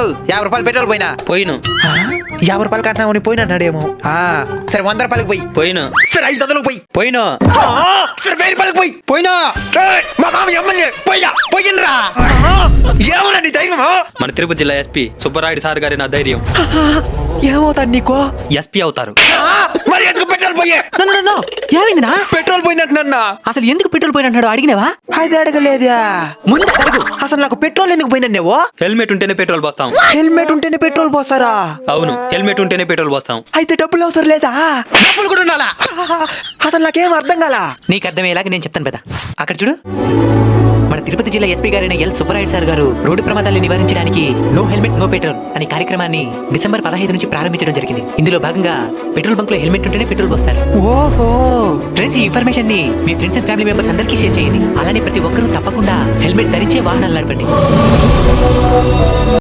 యాభై రూపాయలు పెట్రోల్ పోయినా? పోయిను. యాభై రూపాయలు కట్టినా పోయినన్నాడేమో ఆ సరే వంద రూపాయలకు పోయి. పోయిను. సరే ఐదు వందలకు పోయి. పోయిను. ఆ, సరే వెయ్యి రూపాయలకు పోయి. పోయినా. మా మామ ఎమ్మెల్యే పోయినా పోయినరా? ఏమన్నా నీ ధైర్యమా మన తిరుపతి జిల్లా ఎస్పీ సుబ్బరాయుడు సార్ గారి నా ధైర్యం. ఏమవుతాడు నీకో? ఎస్పీ అవుతారు. మరి ఎందుకు పెట్రోల్ పోయే? ఏమైందినా? పెట్రోల్ పోయినట్టున్నా అసలు ఎందుకు పెట్రోల్ పోయినట్టు అడిగినావా? అది అడగలేదా ముందు అడుగు. అసలు నాకు పెట్రోల్ ఎందుకు పోయినన్నేవో? హెల్మెట్ ఉంటేనే పెట్రోల్ పోస్తాం. హెల్మెట్ ఉంటేనే పెట్రోల్ పోసారా అవును హెల్మెట్ ఉంటేనే పెట్రోల్ పోస్తాం. అయితే డబ్బులు అవసరం లేదా? డబ్బులు కూడా ఉండాలా? అసలు నాకేం అర్థం కాలా? నీకు అర్థమయ్యేలాగా నేను చెప్తాను పెద్ద. అక్కడ చూడు. మన తిరుపతి జిల్లా ఎస్పీ గారైన ఎల్ సుబ్బరాయుడు సార్ గారు రోడ్డు ప్రమాదాలను నివారించడానికి నో హెల్మెట్ నో పెట్రోల్ అనే కార్యక్రమాన్ని డిసెంబర్ పదహైదు నుంచి ప్రారంభించడం జరిగింది. ఇందులో భాగంగా పెట్రోల్ బంక్లో హెల్మెట్ ఉంటేనే పెట్రోల్ పోస్తారు. ఓహో! ఫ్రెండ్స్ ఈ ఇన్ఫర్మేషన్ని మీ ఫ్రెండ్స్ అండ్ ఫ్యామిలీ మెంబర్స్ అందరికీ షేర్ చేయండి. అలానే ప్రతి ఒక్కరూ తప్పకుండా హెల్మెట్ ధరించే వాహనాలు నడపండి.